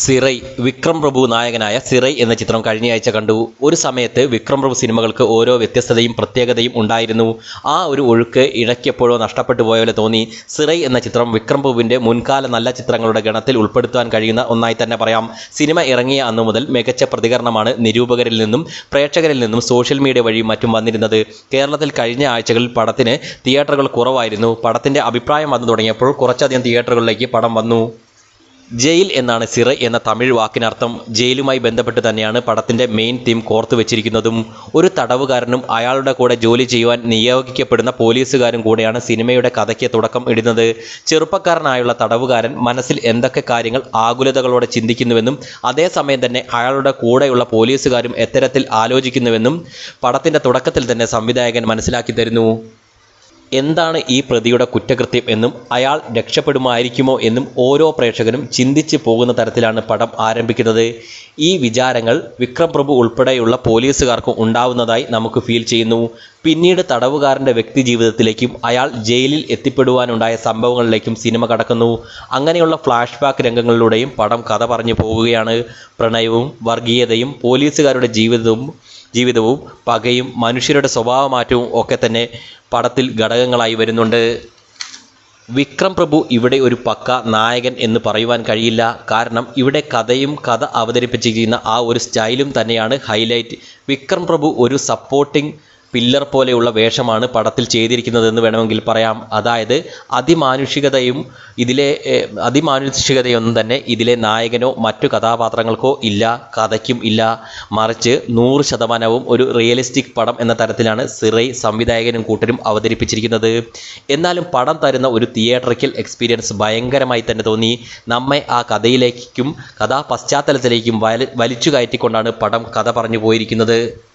സിറൈ വിക്രം പ്രഭു നായകനായ സിറൈ എന്ന ചിത്രം കഴിഞ്ഞയാഴ്ച കണ്ടു. ഒരു സമയത്ത് വിക്രം പ്രഭു സിനിമകൾക്ക് ഓരോ വ്യത്യസ്തതയും പ്രത്യേകതയും ഉണ്ടായിരുന്നു. ആ ഒരു ഒഴുക്ക് ഇടയ്ക്കെപ്പോഴോ നഷ്ടപ്പെട്ടു പോയ പോലെ തോന്നി. സിറൈ എന്ന ചിത്രം വിക്രം പ്രഭുവിന്റെ മുൻകാല നല്ല ചിത്രങ്ങളുടെ ഗണത്തിൽ ഉൾപ്പെടുത്താൻ കഴിയുന്ന ഒന്നായി തന്നെ പറയാം. സിനിമ ഇറങ്ങിയ അന്നു മുതൽ മികച്ച പ്രതികരണമാണ് നിരൂപകരിൽ നിന്നും പ്രേക്ഷകരിൽ നിന്നും സോഷ്യൽ മീഡിയ വഴി മറ്റും വന്നിരുന്നത്. കേരളത്തിൽ കഴിഞ്ഞ ആഴ്ചകളിൽ പടത്തിന് തിയേറ്ററുകൾ കുറവായിരുന്നു. പടത്തിന്റെ അഭിപ്രായം വന്നു തുടങ്ങിയപ്പോൾ കുറച്ചധികം തിയേറ്ററുകളിലേക്ക് പടം വന്നു. ജയിൽ എന്നാണ് സിറ എന്ന തമിഴ് വാക്കിനർത്ഥം. ജയിലുമായി ബന്ധപ്പെട്ട് തന്നെയാണ് പടത്തിന്റെ മെയിൻ തീം കോർത്തു വെച്ചിരിക്കുന്നതും. ഒരു തടവുകാരനും അയാളുടെ കൂടെ ജോലി ചെയ്യുവാൻ നിയോഗിക്കപ്പെടുന്ന പോലീസുകാരും കൂടെയാണ് സിനിമയുടെ കഥയ്ക്ക് തുടക്കം ഇടുന്നത്. ചെറുപ്പക്കാരനായുള്ള തടവുകാരൻ മനസ്സിൽ എന്തൊക്കെ കാര്യങ്ങൾ ആകുലതകളോടെ ചിന്തിക്കുന്നുവെന്നും അതേസമയം തന്നെ അയാളുടെ കൂടെയുള്ള പോലീസുകാരും എത്തരത്തിൽ ആലോചിക്കുന്നുവെന്നും പടത്തിന്റെ തുടക്കത്തിൽ തന്നെ സംവിധായകൻ മനസ്സിലാക്കി തരുന്നു. എന്താണ് ഈ പ്രതിയുടെ കുറ്റകൃത്യം എന്നും അയാൾ രക്ഷപ്പെടുമായിരിക്കുമോ എന്നും ഓരോ പ്രേക്ഷകനും ചിന്തിച്ച് പോകുന്ന തരത്തിലാണ് പടം ആരംഭിക്കുന്നത്. ഈ വിചാരങ്ങൾ വിക്രം പ്രഭു ഉൾപ്പെടെയുള്ള പോലീസുകാർക്കും ഉണ്ടാവുന്നതായി നമുക്ക് ഫീൽ ചെയ്യുന്നു. പിന്നീട് തടവുകാരന്റെ വ്യക്തി ജീവിതത്തിലേക്കും അയാൾ ജയിലിൽ എത്തിപ്പെടുവാനുണ്ടായ സംഭവങ്ങളിലേക്കും സിനിമ കടക്കുന്നു. അങ്ങനെയുള്ള ഫ്ലാഷ് ബാക്ക് രംഗങ്ങളിലൂടെയും പടം കഥ പറഞ്ഞു പോവുകയാണ്. പ്രണയവും വർഗീയതയും പോലീസുകാരുടെ ജീവിതവും ജീവിതവും പകയും മനുഷ്യരുടെ സ്വഭാവമാറ്റവും ഒക്കെ തന്നെ പടത്തിൽ ഘടകങ്ങളായി വരുന്നുണ്ട്. വിക്രം പ്രഭു ഇവിടെ ഒരു പക്ക നായകൻ എന്ന് പറയുവാൻ കഴിയില്ല. കാരണം ഇവിടെ കഥയും കഥ അവതരിപ്പിച്ചിരിക്കുന്ന ആ ഒരു സ്റ്റൈലും തന്നെയാണ് ഹൈലൈറ്റ്. വിക്രം പ്രഭു ഒരു സപ്പോർട്ടിംഗ് പില്ലർ പോലെയുള്ള വേഷമാണ് പടത്തിൽ ചെയ്തിരിക്കുന്നതെന്ന് വേണമെങ്കിൽ പറയാം. അതായത് അതിമാനുഷികതയും ഇതിലെ അതിമാനുഷികതയൊന്നും തന്നെ ഇതിലെ നായകനോ മറ്റു കഥാപാത്രങ്ങൾക്കോ ഇല്ല കഥയ്ക്കും ഇല്ല. മറിച്ച് നൂറ് ശതമാനവും ഒരു റിയലിസ്റ്റിക് പടം എന്ന തരത്തിലാണ് സിറൈ സംവിധായകനും കൂട്ടരും അവതരിപ്പിച്ചിരിക്കുന്നത്. എന്നാലും പടം തരുന്ന ഒരു തിയേറ്ററിക്കൽ എക്സ്പീരിയൻസ് ഭയങ്കരമായി തന്നെ തോന്നി. നമ്മെ ആ കഥയിലേക്കും കഥാ പശ്ചാത്തലത്തിലേക്കും വലി വലിച്ചു കയറ്റിക്കൊണ്ടാണ് പടം കഥ പറഞ്ഞു പോയിരിക്കുന്നത്.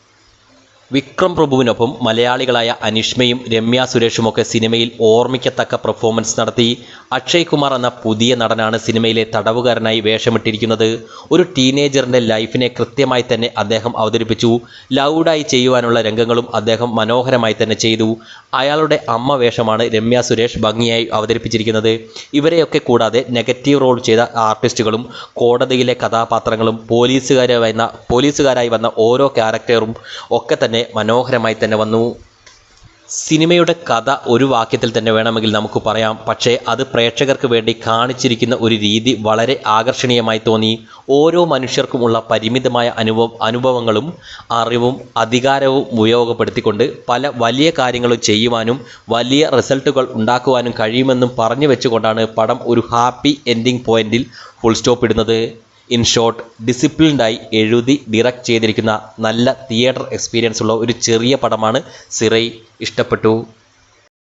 വിക്രം പ്രഭുവിനൊപ്പം മലയാളികളായ അനിഷ്മയും രമ്യ സുരേഷുമൊക്കെ സിനിമയിൽ ഓർമ്മിക്കത്തക്ക പെർഫോമൻസ് നടത്തി. അക്ഷയ് കുമാർ എന്ന പുതിയ നടനാണ് സിനിമയിലെ തടവുകാരനായി വേഷമിട്ടിരിക്കുന്നത്. ഒരു ടീനേജറിന്റെ ലൈഫിനെ കൃത്യമായി തന്നെ അദ്ദേഹം അവതരിപ്പിച്ചു. ലൗഡായി ചെയ്യുവാനുള്ള രംഗങ്ങളും അദ്ദേഹം മനോഹരമായി തന്നെ ചെയ്തു. അയാളുടെ അമ്മ വേഷമാണ് രമ്യ സുരേഷ് ഭംഗിയായി അവതരിപ്പിച്ചിരിക്കുന്നത്. ഇവരെയൊക്കെ കൂടാതെ നെഗറ്റീവ് റോൾ ചെയ്ത ആർട്ടിസ്റ്റുകളും കോടതിയിലെ കഥാപാത്രങ്ങളും പോലീസുകാരായി വന്ന പോലീസുകാരായി വന്ന ഓരോ ക്യാരക്ടറും ഒക്കെ തന്നെ മനോഹരമായി തന്നെ വന്നു. സിനിമയുടെ കഥ ഒരു വാക്യത്തിൽ തന്നെ വേണമെങ്കിൽ നമുക്ക് പറയാം. പക്ഷേ അത് പ്രേക്ഷകർക്ക് വേണ്ടി കാണിച്ചിരിക്കുന്ന ഒരു രീതി വളരെ ആകർഷണീയമായി തോന്നി. ഓരോ മനുഷ്യർക്കുമുള്ള പരിമിതമായ അനുഭവ അനുഭവങ്ങളും അറിവും അധികാരവും ഉപയോഗപ്പെടുത്തിക്കൊണ്ട് പല വലിയ കാര്യങ്ങളും ചെയ്യുവാനും വലിയ റിസൾട്ടുകൾ ഉണ്ടാക്കുവാനും കഴിയുമെന്നും പറഞ്ഞു വെച്ചുകൊണ്ടാണ് പടം ഒരു ഹാപ്പി എൻഡിങ് പോയിന്റിൽ ഫുൾ സ്റ്റോപ്പ് ഇടുന്നത്. ഇൻ ഷോർട്ട് ഡിസിപ്ലിൻഡായി എഴുതി ഡിറക്റ്റ് ചെയ്തിരിക്കുന്ന നല്ല തിയേറ്റർ എക്സ്പീരിയൻസ് ഉള്ള ഒരു ചെറിയ പടമാണ് സിറൈ. ഇഷ്ടപ്പെട്ടു?